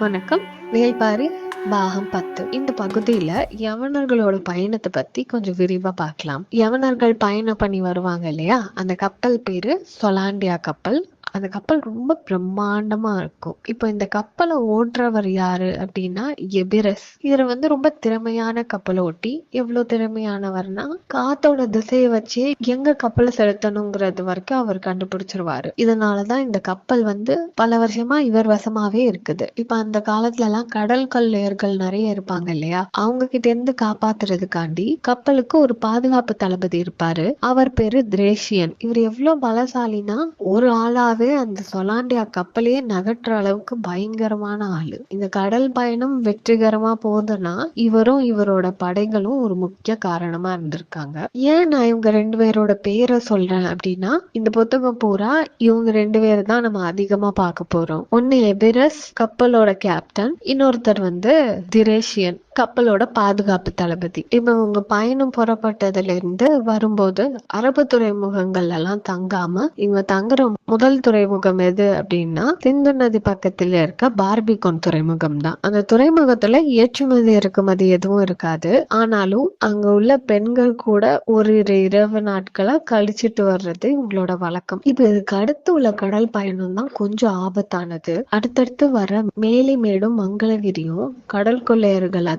வணக்கம். வேள்பாரி பாகம் பத்து. இந்த பகுதியில யவனர்களோட பயணத்தை பத்தி கொஞ்சம் விரிவா பார்க்கலாம். யவனர்கள் பயணம் பண்ணி வருவாங்க இல்லையா? அந்த கப்பல் பேரு சொலாண்டியா கப்பல். அந்த கப்பல் ரொம்ப பிரம்மாண்டமா இருக்கும். இப்போ இந்த கப்பலை ஓட்டுறவர் யாரு அப்படின்னா எபிரஸ். இவர் வந்து ரொம்ப திறமையான கப்பலை ஓட்டி எவ்வளவு திறமையானவர்னா காத்தோட திசையை வச்சு எங்க கப்பலை செலுத்தணுங்கிறது வரைக்கும் அவர் கண்டுபிடிச்சிருவாரு. இதனாலதான் இந்த கப்பல் வந்து பல வருஷமா இவர் வசமாவே இருக்குது. இப்ப அந்த காலத்துல எல்லாம் கடல் கொள்ளையர்கள் நிறைய இருப்பாங்க இல்லையா? அவங்க கிட்ட இருந்து காப்பாத்துறதுக்காண்டி கப்பலுக்கு ஒரு பாதுகாப்பு தளபதி இருப்பாரு. அவர் பேரு திரேஷியன். இவர் எவ்வளவு பலசாலினா ஒரு ஆளாவே அந்த சொலாண்டியா கப்பலையே நகட்டுற அளவுக்கு பயங்கரமான ஆளு. இந்த கடல் பயணம் வெற்றிகரமா போகுதுன்னா இவரும் இவரோட படைகளும் ஒரு முக்கிய காரணமா இருந்திருக்காங்க. ஏன் நான் இவங்க ரெண்டு பேரோட பேரை சொல்றேன் அப்படின்னா இந்த புத்தகம் பூரா இவங்க ரெண்டு பேரை தான் நம்ம அதிகமா பார்க்க போறோம். ஒன்னு எபிரஸ் கப்பலோட கேப்டன். இன்னொருத்தர் வந்து திரேஷியன். கப்பலோட பாதுகாப்பு தளபதி. இப்ப இவங்க பயணம் புறப்பட்டதுல இருந்து வரும்போது அரபு துறைமுகங்கள் எல்லாம் தங்காம இவங்க தங்குற முதல் துறைமுகம் எது அப்படின்னா சிந்து நதி பக்கத்துல இருக்க பார்பிகோன் துறைமுகம் தான். அந்த துறைமுகத்துல ஏற்றுமதி இறக்குமதி எதுவும் இருக்காது. ஆனாலும் அங்க உள்ள பெண்கள் கூட ஒரு இரவு நாட்களா கழிச்சிட்டு வர்றது இவங்களோட வழக்கம். இப்ப இதுக்கு அடுத்து உள்ள கடல் பயணம் தான் கொஞ்சம் ஆபத்தானது. அடுத்தடுத்து வர மேலிமேடும் மங்களகிரியும் கடல்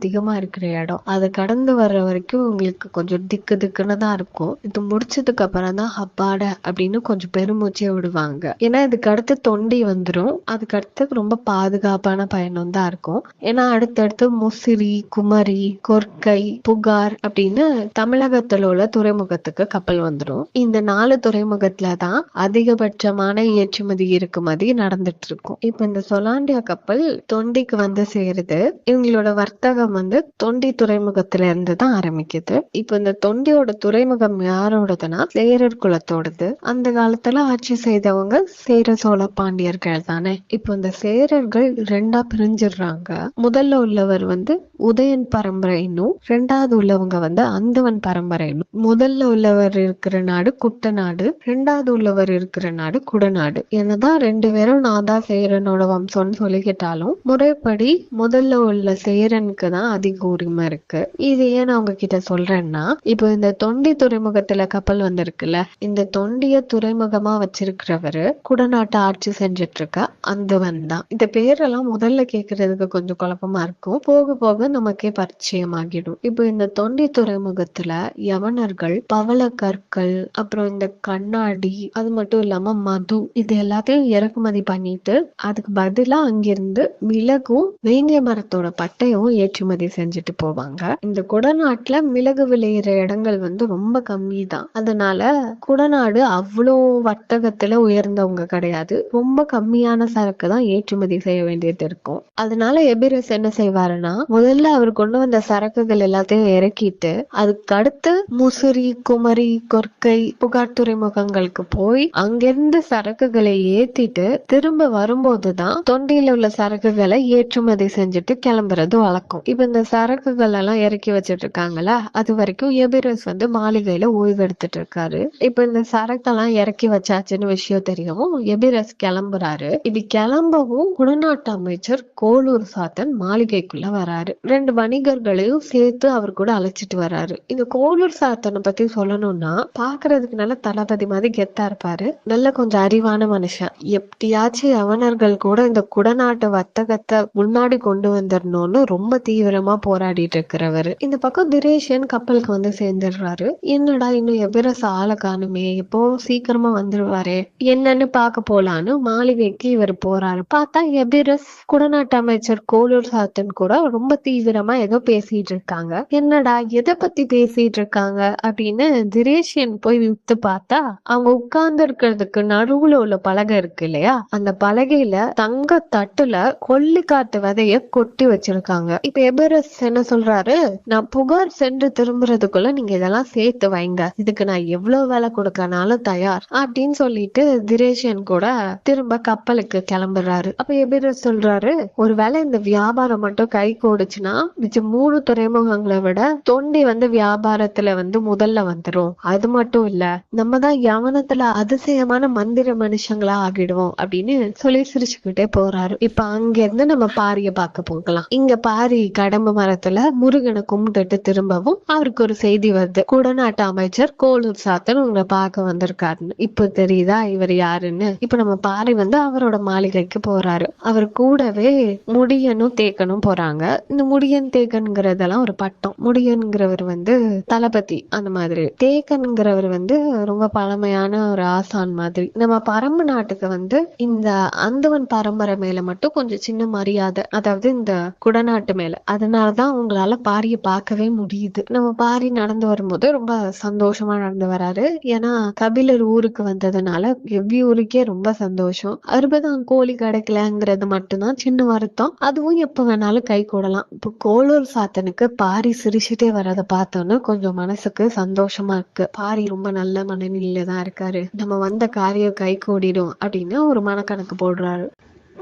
அதிகமா இருக்கிற இடம். அதை கடந்து வர்ற வரைக்கும் உங்களுக்கு கொஞ்சம் திக்கு திக்குன்னு தான் இருக்கும். இது முடிச்சதுக்கு அப்புறம் தான் ஹப்பாட அப்படின்னு கொஞ்சம் பெருமூச்சியை விடுவாங்க. ஏன்னா இதுக்கு அடுத்து தொண்டி வந்துடும் அதுக்கு அடுத்து ரொம்ப பாதுகாப்பான பயணம் தான் இருக்கும். ஏன்னா அடுத்தடுத்து முசிறி குமரி கொர்க்கை புகார் அப்படின்னு தமிழகத்துல உள்ள துறைமுகத்துக்கு கப்பல் வந்துடும் இந்த நாலு துறைமுகத்துல தான் அதிகபட்சமான ஏற்றுமதி இறக்குமதி நடந்துட்டு இருக்கும். இப்ப இந்த சொலாண்டியா கப்பல் தொண்டிக்கு வந்து சேருது. இவங்களோட வர்த்தகம் வந்து தொண்டி துறைமுகத்துல இருந்து தான் ஆரம்பிக்குது. இப்ப இந்த தொண்டியோட துறைமுகம் யாரோடதுன்னா சேரர் குலத்தோடது. அந்த காலத்துல ஆட்சி செய்தவங்க சேர சோழ பாண்டியர்கள் தானே. இப்போ இந்த சேரர்கள் ரெண்டா பிரிஞ்சிடுறாங்க. முதல்ல உள்ளவர் வந்து உதயன் பரம்பரைன்னும் ரெண்டாவது உள்ளவங்க வந்து அந்தவன் பரம்பரைன்னும். முதல்ல உள்ளவர் இருக்கிற நாடு குட்ட நாடு ரெண்டாவது உள்ளவர் இருக்கிற நாடு குடநாடு என்னதான் ரெண்டு பேரும் நாதா சேரனோட வம்சம்னு சொல்லிக்கிட்டாலும் முறைப்படி முதல்ல உள்ள சேரனுக்கு தான் அதிக உரிமை இருக்கு. இது ஏன் நான் உங்ககிட்ட சொல்றேன்னா இப்போ இந்த தொண்டி துறைமுகத்துல கப்பல் வந்திருக்குல்ல இந்த தொண்டிய துறைமுகமா வச்சிருக்கிறவரு குடநாட்டை ஆட்சி செஞ்சுட்டு இருக்க அந்தவன் தான். இந்த பேரெல்லாம் முதல்ல கேக்குறதுக்கு கொஞ்சம் குழப்பமா இருக்கும். போக போக நமக்கே பரிச்சயம் ஆகிடும் இப்போ இந்த தொண்டி துறைமுகத்துல யவனர்கள் பவள கற்கள் அப்புறம் இந்த கண்ணாடி அது மட்டும் இல்லாம மது இது எல்லாத்தையும் இறக்குமதி பண்ணிட்டு அதுக்கு பதிலா அங்கிருந்து மிளகும் வேங்கிய மரத்தோட பட்டையும் ஏற்றுமதி செஞ்சுட்டு போவாங்க. இந்த குடநாட்டுல மிளகு விளையிற இடங்கள் வந்து ரொம்ப கம்மி தான் அதனால குடநாடு அவ்வளோ வர்த்தகத்துல உயர்ந்தவங்க கிடையாது. ரொம்ப கம்மியான சரக்கு தான் ஏற்றுமதி செய்ய வேண்டியது இருக்கும். அதனால எபிரஸ் என்ன செய்வாருன்னா முதல்ல அவர் கொண்டு வந்த சரக்குகள் எல்லாத்தையும் இறக்கிட்டு அதுக்கு அடுத்து முசிறி குமரி கொர்க்கை புகார் துறைமுகங்களுக்கு போய் அங்கிருந்து சரக்குகளை ஏத்திட்டு திரும்ப வரும்போதுதான் தொண்டியில உள்ள சரக்குகளை ஏற்றுமதி செஞ்சுட்டு கிளம்புறது வழக்கம். இப்ப இந்த சரக்குகள் எல்லாம் இறக்கி வச்சிட்டு இருக்காங்கல்ல அது வரைக்கும் எபிரஸ் வந்து மாளிகையில ஓய்வு எடுத்துட்டு இருக்காரு இப்ப இந்த சரக்கெல்லாம் இறக்கி வச்சாச்சுன்னு விஷயம் தெரியவும் எபிரஸ் கிளம்புறாரு. இது கிளம்பவும் குடநாட்டு அமைச்சர் கோலூர் சாத்தன் மாளிகைக்குள்ள வராரு. ரெண்டு வணிகர்களையும் சேர்த்து அவர் கூட அழைச்சிட்டு வராரு. இந்த கோலூர் சாத்தனை பத்தி சொல்லணும்னா பாக்குறதுக்கு நல்ல தளபதி மாதிரி கெத்தா இருப்பாரு. நல்ல கொஞ்சம் அறிவான மனுஷன். எப்படியாச்சும் யவனர்கள் கூட இந்த குடநாட்டு வர்த்தகத்தை முன்னாடி கொண்டு வந்துடணும்னு ரொம்ப தீவிரமா போராடிட்டு இருக்கிறவர். இந்த பக்கம் திரேஷன் கப்பலுக்கு வந்து சேர்ந்துடுறாரு. என்னடா இன்னும் எபிரஸ் ஆளை காணுமே? எப்போ சீக்கிரமா வந்துருவாரு? என்னன்னு பார்க்க போலான்னு மாளிகைக்கு இவர் போறாரு. பார்த்தா எபிரஸ் குடநாட்டு அமைச்சர் கோலூர் சாத்தன் கூட ரொம்ப தீவிரமா ஏதோ பேசிட்டு இருக்காங்க. என்னடா எதை பத்தி பேசிட்டு இருக்காங்க அப்படின்னு திரேஷியன் போய் விட்டு பார்த்தா அவங்க உட்கார்ந்து இருக்கிறதுக்கு நடுவுல உள்ள பலகை இருக்கு இல்லையா? அந்த பலகையில தங்க தட்டுல கொல்லிக்காட்டு விதைய கொட்டி வச்சிருக்காங்க. இப்ப எபிரஸ் என்ன சொல்றாரு. நான் புகார் சென்று திரும்புறதுக்குள்ள நீங்க இதெல்லாம் சேர்த்து வைங்க. இதுக்கு நான் எவ்வளவு வேலை கொடுக்கனாலும் தயார். அப்படின்னு சொல்லிட்டு திரேஷன் கூட திரும்ப கப்பலுக்கு கிளம்புறாரு. அப்ப எபிரஸ் சொல்றாரு ஒருவேளை இந்த வியாபாரம் மட்டும் கை கூடுச்சுன்னா மிச்சம் மூணு துறைமுகங்களை விட தொண்டி வந்து வியாபாரத்துல வந்து முதல்ல வந்துரும். அது மட்டும் இல்ல நம்ம தான் யவனத்துல அதிசயமான மந்திர மனுஷங்களா ஆகிடுவோம் அப்படின்னு சொல்லி சிரிச்சுக்கிட்டே போறாரு. இப்ப அங்க இருந்து நம்ம பாரிய பார்க்க போகலாம். இங்க பாரி கடம்பு மரத்துல முருகனை கும்பிட்டுட்டு திரும்பவும் அவருக்கு ஒரு செய்தி வருது. குடநாட்டு அமைச்சர் கோலூர் சாத்தன் உங்களை பார்க்க வந்திருக்காருன்னு. இப்ப தெரியுதா இவர் யாருன்னு? இப்ப நம்ம பாரி வந்து அவரோட மாளிகைக்கு போறாரு. அவர் கூடவே முடியனும் தேக்கனும் போறாங்க. இந்த முடியன் தேக்கனுங்கிறதெல்லாம் ஒரு பட்டம். முடியன்கிறவர் வந்து தளபதி அந்த மாதிரி. தேக்கன்கிறவர் வந்து ரொம்ப பழமையான ஒரு ஆசான் மாதிரி. நம்ம பரம்பு நாட்டுக்கு வந்து இந்த அந்தவன் பரம்பரை மேல மட்டும் கொஞ்சம் சின்ன மரியாதை. அதாவது இந்த குடநாட்டு மேல. அதனாலதான் உங்களால பாரிய பார்க்கவே முடியுது. நம்ம பாரி நடந்து வரும்போது ரொம்ப சந்தோஷமா நடந்து வராரு. ஏன்னா கபிலர் ஊருக்கு வந்ததுனால எவ்வி ஊருக்கே ரொம்ப சந்தோஷம். அறுபதாம் கோழி கிடைக்கலங்கிறது மட்டும்தான் சின்ன வருத்தம். அதுவும் எப்ப வேணாலும் கை கூடலாம். இப்போ கோளூர் சாத்தனுக்கு பாரி சிரிச்சுட்டே வரத பார்த்தோன்னு கொஞ்சம் மனசுக்கு சந்தோஷமா இருக்கு. பாரி ரொம்ப நல்ல மனநிலையில தான் இருக்காரு. நம்ம வந்த காரியம் கை கூடிடும் அப்படின்னு ஒரு மனக்கணக்கு போடுறாரு.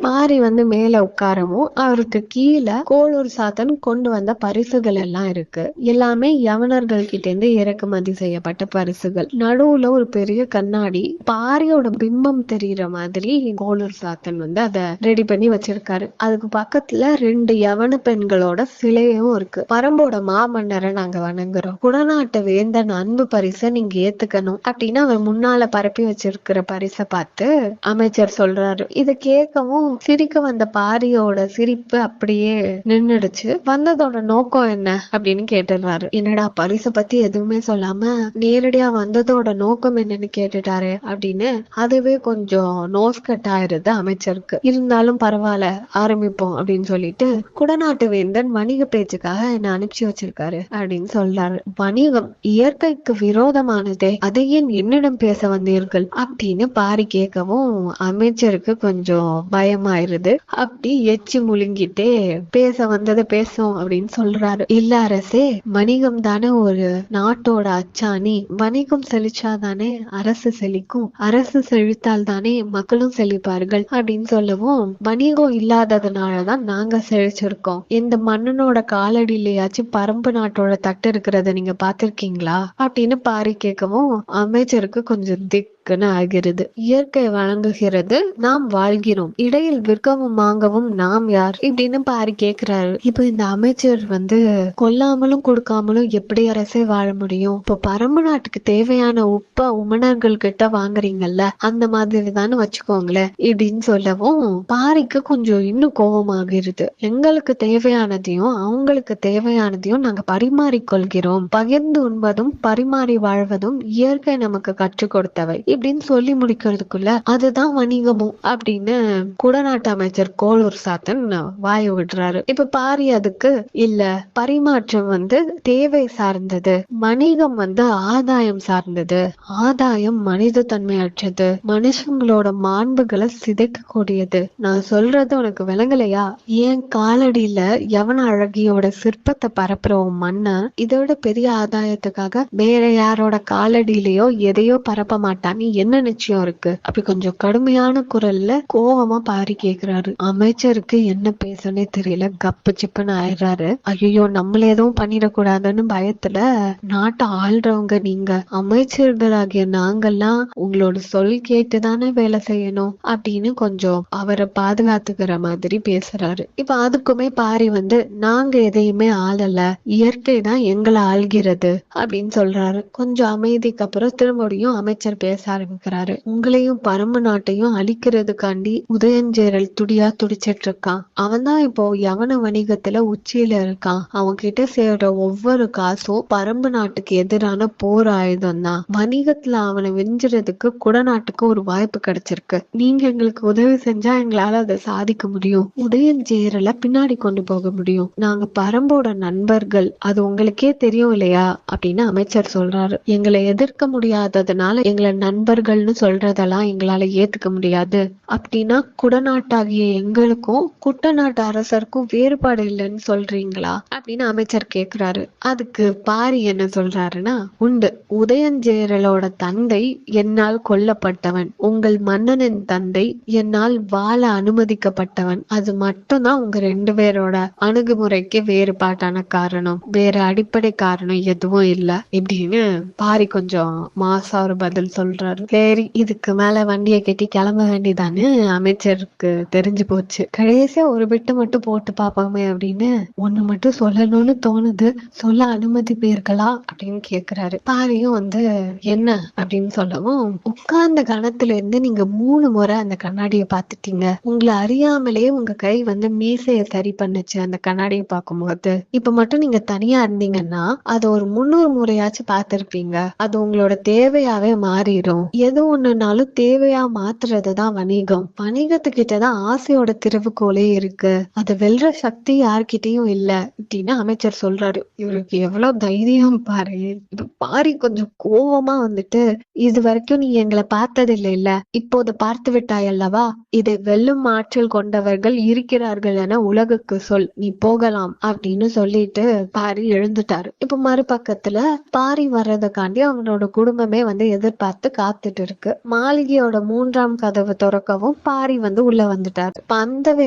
மாறி வந்து மேல உட்காரவும் அவருக்கு கீழே கோளூர் சாத்தன் கொண்டு வந்த பரிசுகள் எல்லாம் இருக்கு. எல்லாமே யவனர்கள் கிட்ட இருந்து இறக்குமதி செய்யப்பட்ட பரிசுகள். நடுவுல ஒரு பெரிய கண்ணாடி பாரியோட பிம்பம் தெரியுற மாதிரி கோளூர் சாத்தன் வந்து அதை ரெடி பண்ணி வச்சிருக்காரு. அதுக்கு பக்கத்துல ரெண்டு யவன பெண்களோட சிலையும் இருக்கு. பரம்போட மாமன்னரை நாங்க வணங்குறோம். குடநாட்டு வேந்தன் அன்பு பரிசை நீங்க ஏத்துக்கணும் அப்படின்னு அவர் முன்னால பரப்பி வச்சிருக்கிற பரிசை பார்த்து அமைச்சர் சொல்றாரு. இதை கேட்கவும் சிரிக்க வந்த பாரியோட சிரிப்பு அப்படியே நின்னுடுச்சு. வந்ததோட நோக்கம் என்ன அப்படின்னு கேட்டுடுறாரு. என்னடா பரிசை பத்தி எதுவுமே சொல்லாம நேரடியா வந்ததோட நோக்கம் என்னன்னு கேட்டுட்டாரு அப்படின்னு அதுவே கொஞ்சம் நோஸ் கட் ஆயிருது அமைச்சருக்கு. இருந்தாலும் பரவாயில்ல ஆரம்பிப்போம் அப்படின்னு சொல்லிட்டு குடநாட்டு வேந்தன் வணிக பேச்சுக்காக என்ன அனுப்பிச்சு வச்சிருக்காரு அப்படின்னு சொல்றாரு. வணிகம் இயற்கைக்கு விரோதமானதே அதை ஏன் என்னிடம் பேச வந்தீர்கள் அப்படின்னு பாரி கேட்கவும் அமைச்சருக்கு கொஞ்சம் பயம் பயமாயிருது அப்படி எச்சி முழுங்கிட்டே பேச வந்ததை பேசும் அப்படின்னு சொல்றாரு. இல்ல அரசே வணிகம் தானே ஒரு நாட்டோட அச்சாணி. வணிகம் செழிச்சாதானே அரசு செழிக்கும். அரசு செழித்தால் தானே மக்களும் செழிப்பார்கள் அப்படின்னு சொல்லவும் வணிகம் இல்லாததுனாலதான் நாங்க செழிச்சிருக்கோம். இந்த மன்னனோட காலடியிலயாச்சும் பரம்பு நாட்டோட தட்டு இருக்கிறத நீங்க பாத்திருக்கீங்களா அப்படின்னு பாரி கேட்கவும் அமைச்சருக்கு கொஞ்சம் திக் இருக்குன்னு ஆகிறது. இயற்கை வழங்குகிறது. நாம் வாழ்கிறோம். இடையில் விற்கவும் வாங்கவும் நாம் யார்? இப்படின்னு பாரி கேக்குறாரு. இப்போ இந்த அமைச்சர் வந்து கொல்லாமலும் கொடுக்காமலும் எப்படி அரசே வாழ முடியும்? இப்போ பரம்பு நாட்டுக்கு தேவையான உப்ப உமனர்கள் கிட்ட வாங்குறீங்கல்ல அந்த மாதிரி தானே வச்சுக்கோங்களேன். இப்படின்னு சொல்லவும் பாரிக்கு கொஞ்சம் இன்னும் கோபமாகிறது எங்களுக்கு தேவையானதையும் அவங்களுக்கு தேவையானதையும் நாங்க பரிமாறிக்கொள்கிறோம். பகிர்ந்து உண்பதும் பரிமாறி வாழ்வதும் இயற்கை நமக்கு கற்றுக் கொடுத்தவை. இப்படின்னு சொல்லி முடிக்கிறதுக்குள்ள அதுதான் வணிகமும் அப்படின்னு குடநாட்டு அமைச்சர் கோளூர் சாத்தன் வாய விடுறாரு இப்ப பாரி அதுக்கு இல்ல பரிமாற்றம் வந்து தேவை சார்ந்தது. வணிகம் வந்து ஆதாயம் சார்ந்தது. ஆதாயம் மனித தன்மையற்றது மனுஷங்களோட மாண்புகளை சிதைக்கக்கூடியது. நான் சொல்றது உனக்கு விளங்கலையா? ஏன் காலடியில யவன அழகியோட சிற்பத்தை பரப்புற உன் மன்னன் இதோட பெரிய ஆதாயத்துக்காக வேற யாரோட காலடியிலயோ எதையோ பரப்ப மாட்டான். என்ன நிச்சயம் இருக்கு? அப்படி கொஞ்சம் கடுமையான குரல்ல கோவமா பாரி கேக்குறாரு. அமைச்சருக்கு என்ன பேசனே தெரியல. கப்பு சிப்புன்னு ஆயிடுறாரு. ஐயோ நம்மள எதுவும் பண்ணிடக்கூடாதுன்னு பயத்துல நாட்டை ஆள்றவங்க நீங்க. அமைச்சர்களாகிய நாங்கெல்லாம் உங்களோட சொல் கேட்டுதானே வேலை செய்யணும் அப்படின்னு கொஞ்சம் அவரை பாதுகாத்துக்கிற மாதிரி பேசுறாரு. இப்ப அதுக்குமே பாரி வந்து நாங்க எதையுமே ஆளல. இயற்கை தான் எங்களை ஆள்கிறது. அப்படின்னு சொல்றாரு. கொஞ்சம் அமைதிக்கு அப்புறம் திரும்படியும் அமைச்சர் பேச ஆரம்பிக்கிறாரு உங்களையும் பரம நாட்டையும் அழிக்கிறதுக்காண்டி உதயஞ்சேரல் துடியா துடிச்சிட்டு இருக்கான் அவன் தான் இப்போ யவன வணிகத்துல உச்சியில இருக்கான். அவன் கிட்ட சேர்ற ஒவ்வொரு காசும் பரம்பு நாட்டுக்கு எதிரான போர் ஆயுதம் தான் வணிகத்துல அவனை வெஞ்சுறதுக்கு குடநாட்டுக்கு ஒரு வாய்ப்பு கிடைச்சிருக்கு. நீங்க எங்களுக்கு உதவி செஞ்சா எங்களால அதை சாதிக்க முடியும். உதயஞ்சேரலை பின்னாடி கொண்டு போக முடியும். நாங்க பரம்போட நண்பர்கள் அது உங்களுக்கே தெரியும் இல்லையா? அப்படின்னு அமைச்சர் சொல்றாரு. எங்களை எதிர்க்க முடியாததுனால எங்களை நண்பர் நண்பர்கள்னு சொல்றதெல்லாம் எங்களால ஏத்துக்க முடியாது. அப்படின்னா குடநாட்டாகிய எங்களுக்கும் குட்டநாட்டு அரசருக்கும் வேறுபாடு இல்லைன்னு சொல்றீங்களா? அப்படின்னு அமைச்சர் கேக்குறாரு. அதுக்கு பாரி என்ன சொல்றாருன்னா உண்டு. உதயஞ்சேரலோட தந்தை என்னால் கொல்லப்பட்டவன். உங்கள் மன்னனின் தந்தை என்னால் வாழ அனுமதிக்கப்பட்டவன். அது மட்டும்தான் உங்க ரெண்டு பேரோட அணுகுமுறைக்கு வேறுபாட்டான காரணம். வேற அடிப்படை காரணம் எதுவும் இல்லை. இப்படின்னு பாரி கொஞ்சம் மாசா ஒரு பதில் போறாரு சரி இதுக்கு மேல வண்டியை கட்டி கிளம்ப வேண்டியதான்னு அமைச்சருக்கு தெரிஞ்சு போச்சு. கடைசியா ஒரு பிட்டு மட்டும் போட்டு பாப்பாமே அப்படின்னு ஒண்ணு மட்டும் சொல்லணும்னு தோணுது. சொல்ல அனுமதிப்பீர்களா அப்படின்னு கேக்குறாரு. பாரியும் வந்து என்ன? அப்படின்னு சொல்லவும் உட்கார்ந்த கணத்துல இருந்து நீங்க மூணு முறை அந்த கண்ணாடியை பாத்துட்டீங்க உங்களை அறியாமலேயே உங்க கை வந்து மீசைய சரி பண்ணுச்சு அந்த கண்ணாடியை பார்க்கும்போது. இப்ப மட்டும் நீங்க தனியா இருந்தீங்கன்னா அது ஒரு முன்னூறு முறையாச்சும் பாத்திருப்பீங்க அது உங்களோட தேவையாவே மாறிடும் எது ஒண்ணுனாலும் தேவையா மாத்துறதுதான் வணிகம். வணிகத்துக்கிட்ட தான் ஆசையோட திருவுகோலே இருக்கு. அது வெல்ற சக்தி யார்கிட்டயும் இல்ல. அப்படின்னு அமைச்சர் சொல்றாரு. இவருக்கு எவ்வளவு தைரியம் பாரு. பாரி கொஞ்சம் கோவமா வந்துட்டு இது வரைக்கும் நீ எங்களை பார்த்தது இல்ல. இப்போது பார்த்து விட்டாய் அல்லவா இதை வெல்லும் ஆற்றல் கொண்டவர்கள் இருக்கிறார்கள் என உலகுக்கு சொல். நீ போகலாம் அப்படின்னு சொல்லிட்டு பாரி எழுந்துட்டாரு. இப்ப மறுபக்கத்துல பாரி வர்றதுக்காண்டி அவனோட குடும்பமே வந்து எதிர்பார்த்து காத்துட்டு இருக்கு. மாளிகையோட மூன்றாம் கதவு திறக்கவும் பாரி வந்து உள்ள வந்துட்டாரு. இப்ப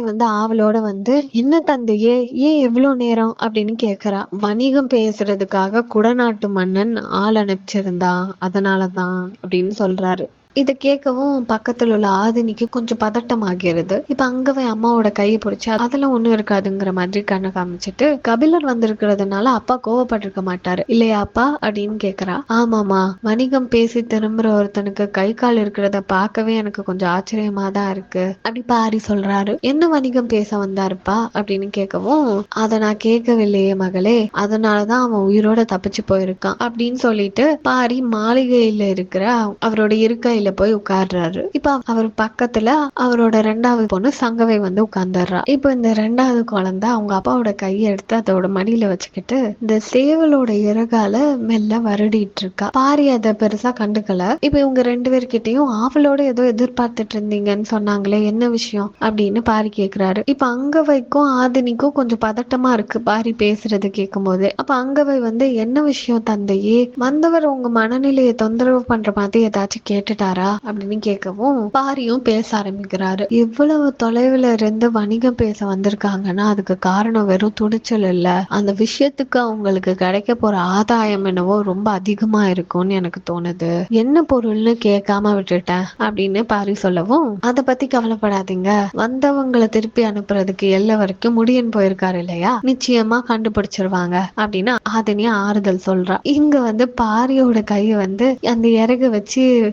வந்து ஆவலோட வந்து என்ன தந்தையே ஏன் எவ்வளவு நேரம்? அப்படின்னு கேக்குறா. வணிகம் பேசுறதுக்காக குடநாட்டு மன்னன் ஆள் அனுப்பிச்சிருந்தா அதனாலதான் அப்படின்னு சொல்றாரு. இதை கேட்கவும் பக்கத்துல உள்ள ஆதினிக்கு கொஞ்சம் பதட்டம் ஆகிறது இப்ப அங்கவே அம்மாவோட கையை பிடிச்சி அதெல்லாம் ஒண்ணும் இருக்காதுங்கிற மாதிரி கண்ணை காமிச்சிட்டு கபிலர் வந்திருக்கிறதுனால அப்பா கோவப்பட்டிருக்க மாட்டாரு. இல்லையா அப்பா? அப்படின்னு கேக்குறா. ஆமாமா வணிகம் பேசி திரும்புற ஒருத்தனுக்கு கை கால் இருக்கிறத பார்க்கவே எனக்கு கொஞ்சம் ஆச்சரியமா தான் இருக்கு. அப்படி பாரி சொல்றாரு. என்ன வணிகம் பேச வந்தாருப்பா? அப்படின்னு கேட்கவும் அதை நான் கேட்கவில்லையே மகளே. அதனாலதான் அவன் உயிரோட தப்பிச்சு போயிருக்கான். அப்படின்னு சொல்லிட்டு பாரி மாளிகையில இருக்கிற அவரோட இருக்கையில போய் உட்கார்றாரு. இப்ப அவர் பக்கத்துல அவரோட ரெண்டாவது பொண்ணு சங்கவை வந்து உட்கார்ந்துடுறா. இப்ப இந்த ரெண்டாவது குழந்தை அவங்க அப்பாவோட கையை எடுத்து அதோட மடியில வச்சுக்கிட்டு இந்த சேவலோட இறகால மெல்ல வருடிட்டு இருக்கா பாரி அதை பெருசா கண்டுக்கல. இப்ப இவங்க ரெண்டு பேர்கிட்டயும் ஆவலோட ஏதோ எதிர்பார்த்துட்டு இருந்தீங்கன்னு சொன்னாங்களே என்ன விஷயம் அப்படின்னு பாரி கேக்குறாரு. இப்ப அங்கவைக்கும் ஆதினிக்கும் கொஞ்சம் பதட்டமா இருக்கு பாரி பேசுறது கேட்கும் போது அப்ப அங்கவை வந்து என்ன விஷயம் தந்தையே? வந்தவர் உங்க மனநிலையை தொந்தரவு பண்ற மாதிரி ஏதாச்சும் பேசுறாரா அப்படின்னு கேட்கவும் பாரியும் பேச ஆரம்பிக்கிறாரு. இவ்வளவு தொலைவுல இருந்து வணிகம் பேச வந்திருக்காங்கன்னா அதுக்கு காரணம் வெறும் துணிச்சல் இல்ல. அந்த விஷயத்துக்கு அவங்களுக்கு கிடைக்க போற ஆதாயம் என்னவோ ரொம்ப அதிகமா இருக்கும்னு எனக்கு தோணுது. என்ன பொருள்னு கேட்காம விட்டுட்டேன் அப்படின்னு பாரி சொல்லவும் அத பத்தி கவலைப்படாதீங்க. வந்தவங்களை திருப்பி அனுப்புறதுக்கு எல்லா வரைக்கும் முடியன் போயிருக்காரு இல்லையா? நிச்சயமா கண்டுபிடிச்சிருவாங்க. அப்படின்னு ஆதினி ஆறுதல் சொல்றா. இங்க வந்து பாரியோட கையை வந்து அந்த இறகு வச்சு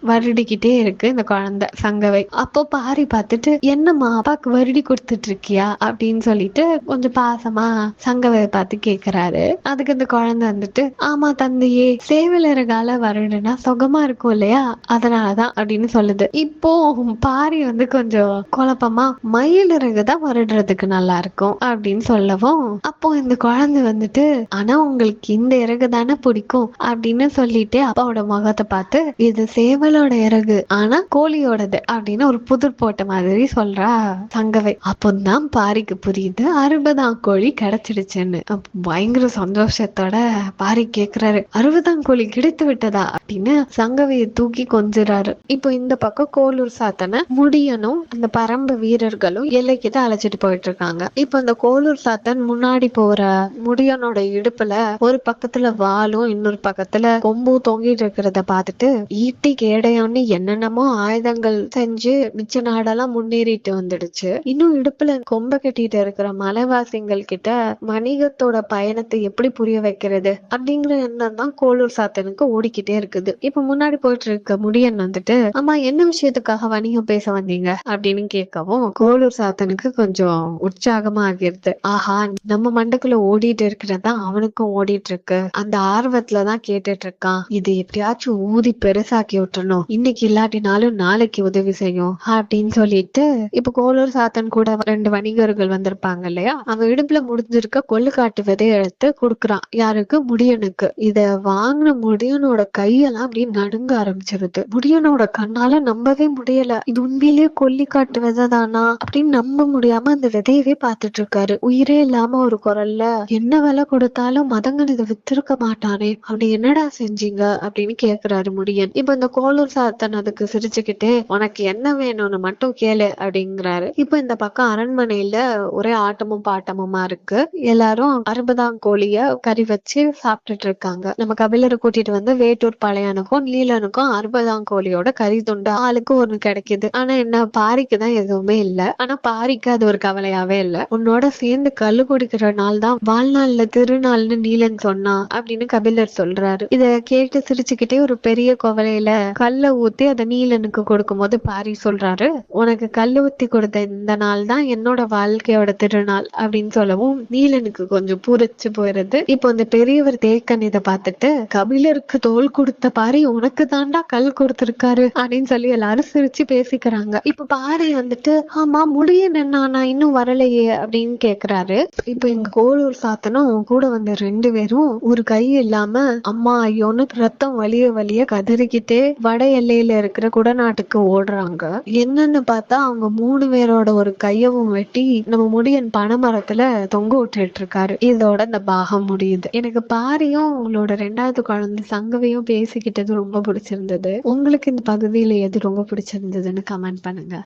வருடிக்கிட்டே இருக்கு இந்த குழந்தை சங்கவை. அப்போ பாரி பார்த்துட்டு என்னம்மா அப்பாக்கு வருடி கொடுத்துட்டு இருக்கியா அப்படின்னு சொல்லிட்டு கொஞ்சம் பாசமா சங்கவை பார்த்து கேக்குறாரு. அதுக்கு இந்த குழந்தை வந்துட்டு ஆமா தந்தையே சேவலரகால வருடுனா சுகமா இருக்கும் இல்லையா? அதனாலதான் அப்படின்னு சொல்லுது. இப்போ பாரி வந்து கொஞ்சம் குழப்பமா மயில் இறகுதான் வருடுறதுக்கு நல்லா இருக்கும் அப்படின்னு சொல்லவும் அப்போ இந்த குழந்தை வந்துட்டு ஆனா உங்களுக்கு இந்த இறகு தானே பிடிக்கும்? அப்படின்னு சொல்லிட்டு அப்பாவோட முகத்தை பார்த்து இது சேவலோட இறகு ஆனா கோழியோடது அப்படின்னு ஒரு புதிர் போட்ட மாதிரி சொல்றா சங்கவை அப்போதான் பாரிக்கு புரியுது அறுபதாம் கோழி கிடைச்சிடுச்சுன்னு. பயங்கர சந்தோஷத்தோட பாரி கேக்குறாரு அறுபதாம் கோழி கிடைத்து விட்டதா? அப்படின்னு சங்கவையை தூக்கி கொஞ்சுறாரு. இப்போ இந்த பக்கம் கோலூர் சாத்தனை முடியனும் அந்த பரம்பு வீரர்களும் எல்லைக்கிட்ட அழைச்சிட்டு போயிட்டு இருக்காங்க இப்போ இந்த கோலூர் சாத்தன் முன்னாடி போற முடியனோட இடுப்புல ஒரு பக்கத்துல வாளும் இன்னொரு பக்கத்துல கொம்பும் தொங்கிட்டு இருக்கிறத பார்த்துட்டு ஈட்டி கேடையான்னு என்னென்னமோ ஆயுதங்கள் செஞ்சு மிச்ச நாடெல்லாம் முன்னேறிட்டு வந்துடுச்சு. இன்னும் இடுப்புல கொம்ப கட்டிட்டு இருக்கிற மலைவாசிகள் கிட்ட வணிகத்தோட பயணத்தை எப்படி புரிய வைக்கிறது அப்படிங்கிற எண்ணம் தான் கோலூர் சாத்தனுக்கு ஓடிக்கிட்டே இருக்குது. இப்ப முன்னாடி போயிட்டு இருக்க முடியன் வந்துட்டு அம்மா என்ன விஷயத்துக்காக வணிகம் பேச வந்தீங்க? அப்படின்னு கேட்கவும் கோலூர் சாத்தனுக்கு கொஞ்சம் உற்சாகமா ஆகிருது. ஆஹா நம்ம மண்டக்குள்ள ஓடிட்டு இருக்கிறதா அவனுக்கும் ஓடிட்டு இருக்கு. அந்த ஆர்வத்துலதான் கேட்டுட்டு இருக்கான். இது எப்படியாச்சும் ஊதி பெருசாக்கி விட்டுறணும். இன்னைக்கு இன்னைக்கு இல்லாட்டினாலும் நாளைக்கு உதவி செய்யும் அப்படின்னு சொல்லிட்டு இப்ப கோலூர் சாத்தன் கூட ரெண்டு வணிகர்கள் வந்திருப்பாங்க இல்லையா? அவன் இடுப்புல முடிஞ்சிருக்க கொள்ளு காட்டு விதைய எடுத்து கொடுக்குறான். யாருக்கு? முடியனுக்கு. இத வாங்கின முடியனோட கையெல்லாம் அப்படியே நடுங்க ஆரம்பிச்சிருது. முடியனோட கண்ணால நம்பவே முடியல. இது உண்மையிலேயே கொல்லிக்காட்டு விதை தானா அப்படின்னு நம்ப முடியாம அந்த விதையவே பார்த்துட்டு இருக்காரு. உயிரே இல்லாம ஒரு குரல்ல என்ன விலை கொடுத்தாலும் மதங்கன் இதை வித்திருக்க மாட்டானே. அப்படி என்னடா செஞ்சீங்க? அப்படின்னு கேக்குறாரு முடியன். இப்ப இந்த கோலூர் சாத்தன் அதுக்கு சிரிச்சுக்கிட்டே உனக்கு என்ன வேணும்னு மட்டும் கேளு அப்படிங்கிறாரு. இப்ப இந்த பக்கம் அரண்மனையில ஒரே ஆட்டமும் பாட்டமுமா இருக்கு. எல்லாரும் அறுபதாம் கோழிய கறி வச்சு சாப்பிட்டுட்டு இருக்காங்க. நம்ம கபிலரை கூட்டிட்டு வந்து வேட்டூர் பழையனுக்கும் நீலனுக்கும் அறுபதாம் கோழியோட கறி துண்டு ஆளுக்கு ஒண்ணு கிடைக்குது. ஆனா என்ன பாரிக்கு தான் எதுவுமே இல்ல. ஆனா பாரிக்கு அது ஒரு கவலையாவே இல்ல. உன்னோட சேர்ந்து கல்லு குடிக்கிற நாள் தான் வாழ்நாள்ல திருநாள்னு நீலன் சொன்னா அப்படின்னு கபிலர் சொல்றாரு. இத கேட்டு சிரிச்சுக்கிட்டே ஒரு பெரிய கோவலையில கல்ல ஊத்தி அதை நீலனுக்கு கொடுக்கும்போது பாரி சொல்றாரு உனக்கு கல் ஊத்தி கொடுத்த இந்த நாள் தான் என்னோட வாழ்க்கையோட திருநாள் அப்படின்னு சொல்லவும் நீலனுக்கு கொஞ்சம் பூரிச்சு போயிருது. இப்போ இந்த பெரியவர் தேக்கன் இதை பார்த்துட்டு கபிலருக்கு தோல் கொடுத்த பாரி உனக்கு தாண்டா கல் கொடுத்திருக்காரு அப்படின்னு சொல்லி எல்லாரும் சிரிச்சு பேசிக்கிறாங்க. இப்ப பாரி வந்துட்டு ஆமா முடிய என்ன நான் இன்னும் வரலையே அப்படின்னு கேக்குறாரு. இப்ப எங்க கோளூர் சாத்தனும் கூட வந்த ரெண்டு பேரும் ஒரு கை இல்லாம அம்மா ஐயோன்னு ரத்தம் வலிய வலிய கதறிக்கிட்டே வட எல்லையை எல்லையில இருக்கிற குடநாட்டுக்கு ஓடுறாங்க. என்னன்னு பார்த்தா அவங்க மூணு பேரோட ஒரு கையவும் வெட்டி நம்ம முடியன் பனைமரத்துல தொங்க விட்டுட்டு இருக்காரு இதோட இந்த பாகம் முடியுது. எனக்கு பாரியும் உங்களோட ரெண்டாவது குழந்தை சங்கவையும் பேசிக்கிட்டது ரொம்ப பிடிச்சிருந்தது. உங்களுக்கு இந்த பகுதியில எது ரொம்ப பிடிச்சிருந்ததுன்னு கமெண்ட் பண்ணுங்க.